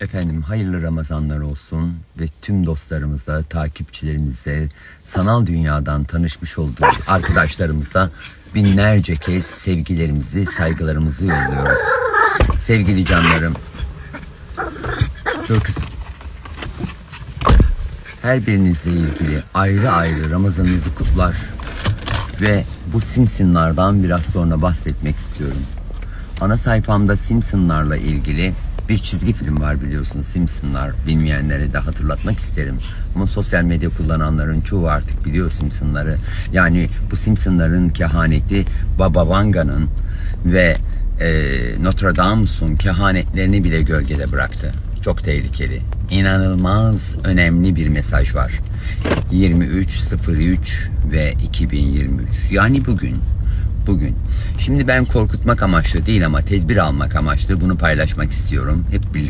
Efendim hayırlı Ramazanlar olsun ve tüm dostlarımızla, takipçilerimizle, sanal dünyadan tanışmış olduğu arkadaşlarımızla binlerce kez sevgilerimizi, saygılarımızı yolluyoruz. Sevgili canlarım. Dur kızım. Her birinizle ilgili ayrı ayrı Ramazanınızı kutlar ve bu Simpsonlardan biraz sonra bahsetmek istiyorum. Ana sayfamda Simpsonlarla ilgili bir çizgi film var biliyorsunuz Simpsonlar. Bilmeyenlere de hatırlatmak isterim. Ama sosyal medya kullananların çoğu artık biliyor Simpsonları. Yani bu Simpsonların kehaneti Baba Vanga'nın ve e, Notre Dame'sun kehanetlerini bile gölgede bıraktı. Çok tehlikeli. İnanılmaz önemli bir mesaj var. 23.03 ve 2023. Yani bugün bugün. Şimdi ben korkutmak amaçlı değil ama tedbir almak amaçlı bunu paylaşmak istiyorum. Hep birlikte